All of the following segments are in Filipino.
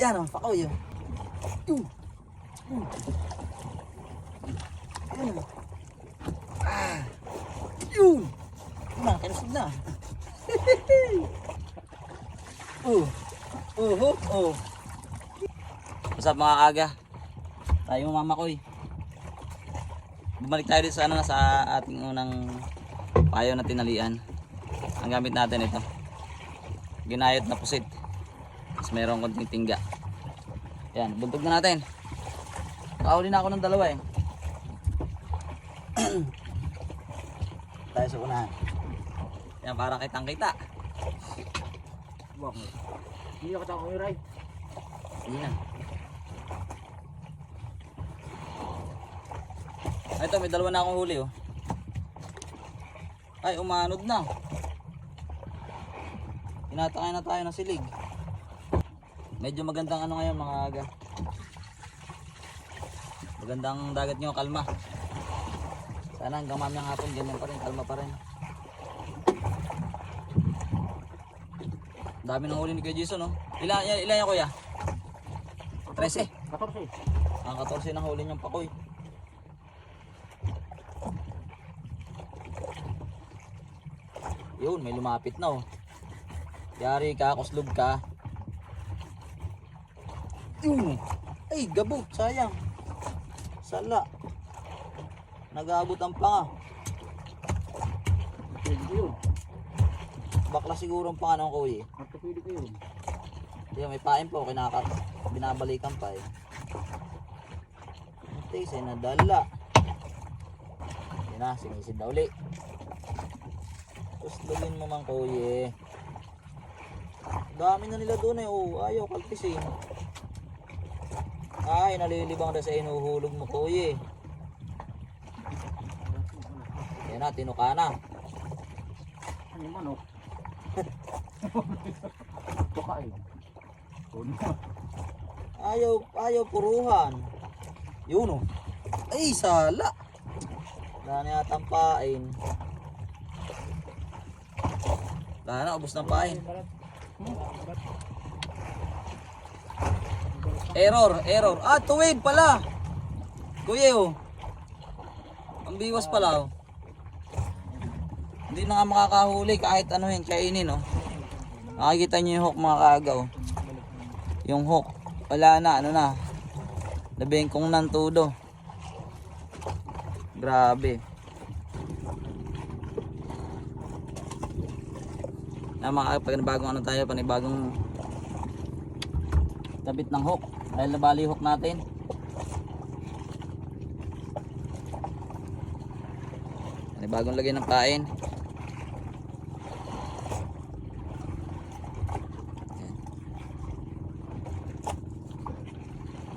Yan o, pakaw yun. Yun. Yun. Ah. Yun. Na, kinusog na. oh. Oh, oh, oh. What's mga aga? Tayo mama ko eh. Bumalik tayo dito sa ano sa ating unang payo na tinalian. Ang gamit natin ito. Ginayot na pusit. Tapos mayroong konting tingga. Yan, buntog na natin. Nakahuli na ako ng dalawa eh. tayo sa unahan. Yan, para kitang kita. Bakit? Hindi ako tao right. Hindi na. Ay, Ito, may dalawa na akong huli oh. Ay, umanod na. Tinatakay na tayo ng silig. Medyo magandang ano ngayon mga aga. Magandang dagat nyo, kalma. Sana hanggang mamayang hapon, ganyan pa rin, kalma pa rin. Dami ng huli ni Kuya Jason, no? Ilan, ilan, ilan yan, Kuya? 13. 14. Ang 14 ng huli niyang pakoy. Yun, may lumapit na oh. Yari ka, kuslog ka. Yun. Ay, gabo, sayang. Sala. Nag-aabot ang panga. Bakla siguro ang panga ng kuya. At pwede ko yun. Di may pain po, kinaka, binabalikan pa eh. Ito isa nadala. Yan na, sinisid na uli. Tapos lagyan mo man kuya. Dami na nila doon eh, oh, ayaw kalpisin. Ay, nalilibang na sa inuhulog mo kuya. Yan na, tinuka na. Ano yung manok? Ito ka eh. Ayaw, ayaw puruhan. Yun oh. Ay, sala. Wala na yata ang pain. Wala na, ubos ng pain. Error, error. Ah, tuwid pala. Kuya oh. Ang biwas pala oh. Hindi na nga makakahuli kahit ano yun, kainin oh. Nakikita niyo yung hook mga kaagaw. Yung hook, wala na, ano na. Nabengkong ng tudo. Grabe. Na mga panibagong ano tayo, panibagong tabit ng hook. Dahil nabali yung hook natin. Panibagong lagay ng pain.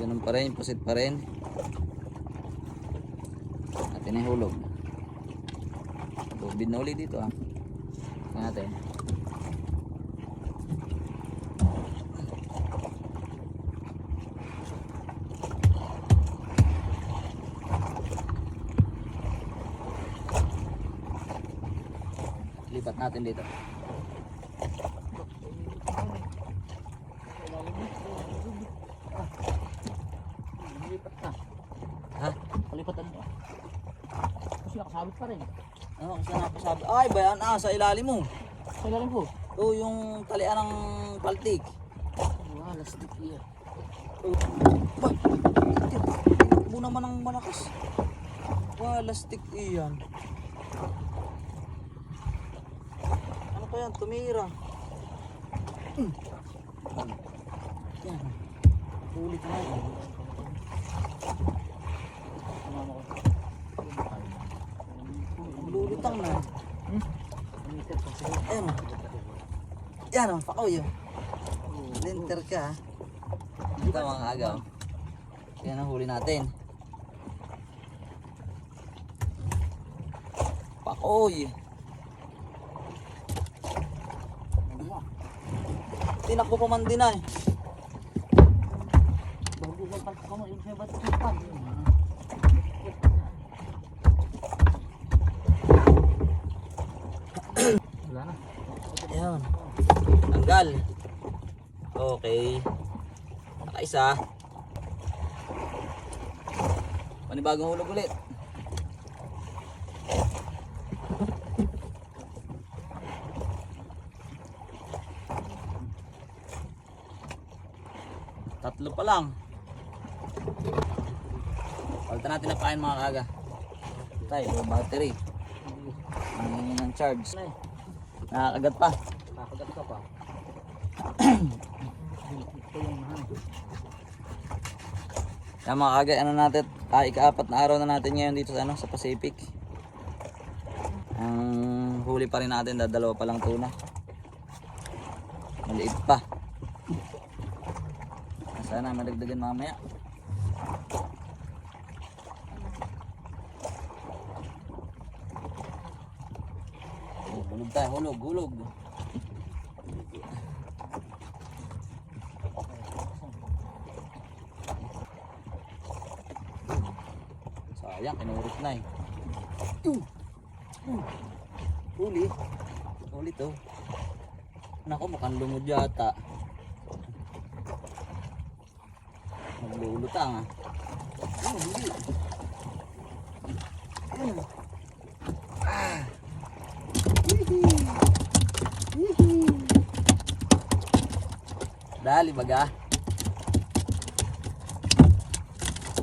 Ganun pa rin, pusit pa rin. Natin ay hulog. Lubid na uli dito. Tingnan natin. Lipat natin dito. Lipat na. Ha? Palipatan mo. Kasi nakasabit pa rin. Ano kasi napasabi? Ay, bayan ah, sa ilalim mo. Sa ilalim ko. Oo, yung talian ng paltik. Wala, lastik yan. Ba, tinakbo naman ng malakas. Wala, stick iyan. Yan? Tumira. Hmm. Yan. Na yan. Sumama ko. Lulutang na. Hmm? Ayan o. Yan o, pakaw yun. Linter ka. Ito mga agaw. Yan ang huli natin. Pakoy. Tinakbo pa man din ay. Bago ka pa ka mo, yung sa ba't kipan. Wala na. Ayan. Tanggal. Okay. Nakaisa. Panibagong hulog ulit. Tatlo pa lang. Palitan natin ang kain mga kaga. Low battery. Ang ng charge. Nakakagat pa. Kakagat ka pa. Kaya mga kaga, ano natin, ah, ikaapat na araw na natin ngayon dito sa, ano, sa Pacific. Ang huli pa rin natin, dadalawa pa lang tuna. Maliit pa. Sana madagdagan mamaya. Oh, hulog tayo, hulog, hulog. Sayang, kinurit na eh. Uh, uh, Huli. Huli to. Nako, mukhang lumod yata. Naglulutang ah. Huli. Mm. Ah. Hihi. Hihi. Dali baga.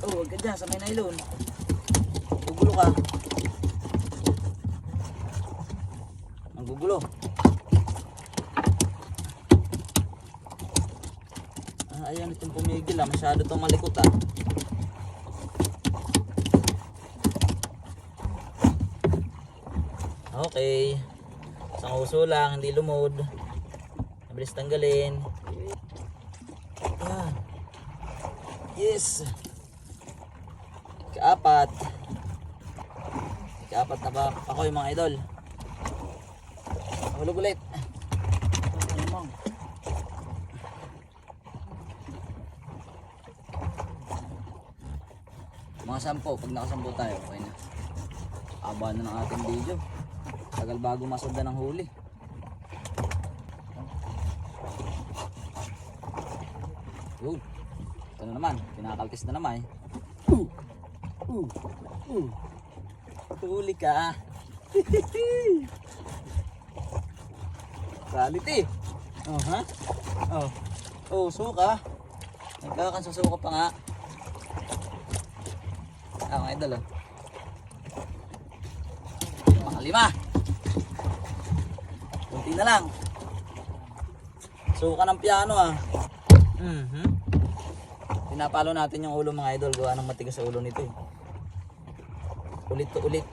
Oh, huwag ka dyan sa may nylon. Gugulo ka. Ang gugulo. Ayan itong pumigil ah. Masyado itong malikot ah. Okay. Isang uso lang, hindi lumod. Mabilis tanggalin. Yan. Yes. Kaapat. Kaapat na ba ako yung mga idol? Hulog ulit. Mga sampo, pag nakasampo tayo, okay na. Aba na ng ating video. Tagal bago masunda ng huli. Yun. Ito na naman, pinakalkis na naman eh. Uh, uh, uh. Huli ka. Quality. Oh, ha? Oh. Oh, suka. Nagkakan sa suka pa nga. Ah, mga idol oh. Mga lima. Kunti na lang. Suka ng piano ah. Mhm. Pinapalo natin yung ulo mga idol. Gawa ng matigas sa ulo nito eh. Ulit to ulit.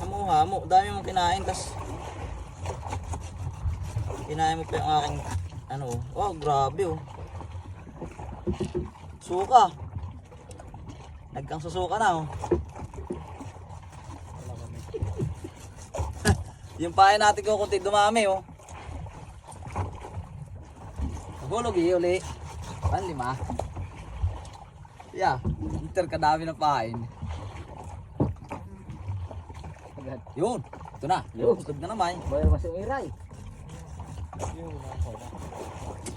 Hamo hamo. Dami mong kinain. tas kinain mo pa yung aking ano. oh. Oh, grabe oh. Suka. Nagkang susuka na oh. yung pahay natin ko kunti dumami oh. Nagulog eh uli. Pan lima. Yeah, inter kadami ng. Agad. Yun, ito na. Yun, usod na naman. Bayar mas yung iray.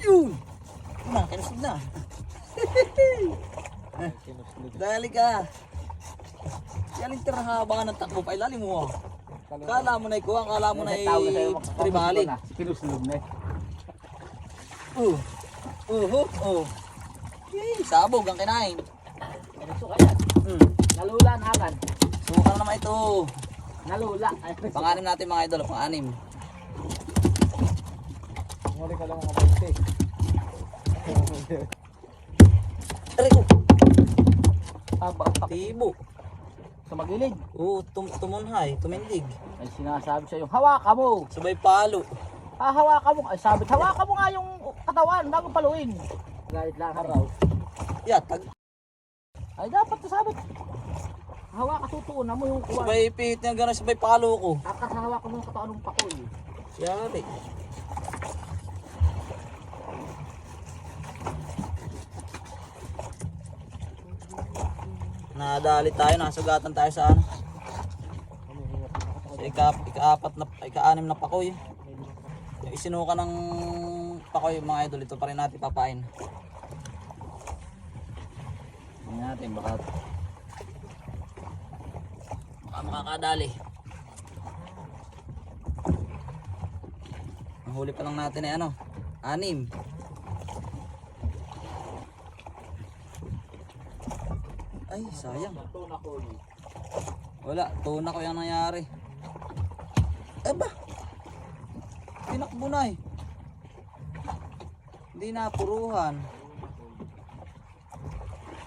Yun! Ito na, kinusod na. Dali ka. Yan inter haba ng takbo pa ilalim mo. oh. Kala mo na ikuha, kala mo na i-tribalik. Pinuslog na eh. Uh. Uh, uh, Yay, sabog ang kinain. Ano suka yan? Hmm. Nalula na agad. Suka na naman ito. Nalula. Panganim natin mga idol, panganim. Ngori ka lang mga pagte. Aray ko, Tak- tibo. sa magilid. Oo, tum tumunhay, tumindig. Ay sinasabi sa iyo, hawakan mo. Sabay palo. Ah, hawakan mo. Ay sabi, hawakan mo nga yung katawan bago paluin. Galit lang haraw. Yatag. Ay dapat sabi. Hawakan tutuunan mo yung kuwan. Sabay pihit niya gano'n, sabay palo ko. Kakahawakan mo yung katawan ng pakoy. Yari. Nadali tayo, nasugatan tayo sa ano. Sa ika, ika-apat na, ika-anim na pakoy. Yung isinuka ng pakoy mga idol, ito pa rin natin papain. Tingnan natin, baka baka makakadali. Ang huli pa lang natin ay ano, anim. Ay, sayang. Wala, tuna ko yung nangyari. Aba! Tinakbo na eh. Hindi na puruhan.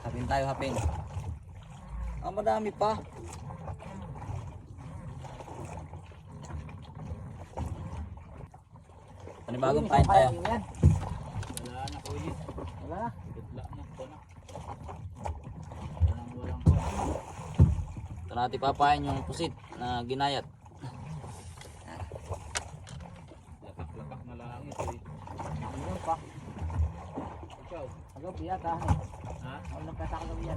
Hapin tayo, hapin. Ah, madami pa. Panibagong pain tayo. Yan. Wala na ko yun. Wala na. Bigla na ko na. Walang walang ko. Ito natin papain yung pusit na ginayat. Lakak-lakak na lang ito eh. Ano pa? Ikaw, Agaw, piyat ha. ha? Nang kata ko yan?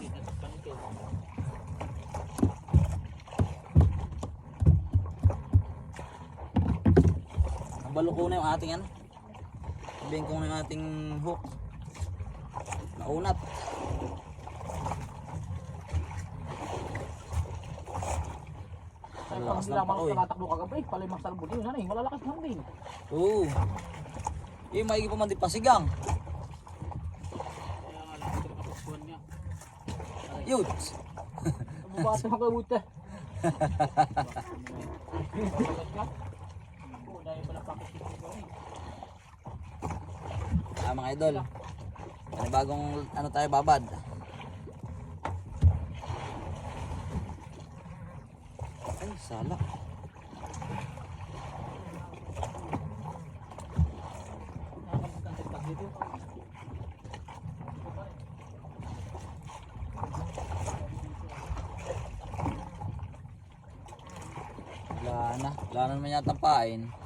Kita sa panito. Ang baluko na yung ating ano. Sabihin ko na yung ating hook. Naunat. Ang lakas ng lamang pakoy. tumatakbo kagabi. Palay mas salbot yun. Ano eh, malalakas lang din. Oo. Eh, maigi pa man di pasigang. Yun. Bubukas mo pala ko eh. Ah, mga idol. Panibagong ano tayo babad. Sala. Wala na. Wala na naman yata pain.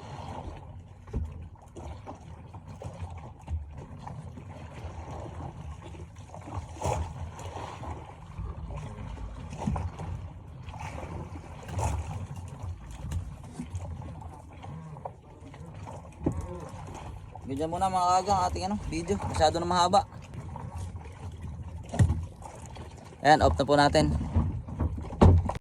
Ganyan muna mga kagang ating ano, video. Masyado na mahaba. Ayan, off na po natin.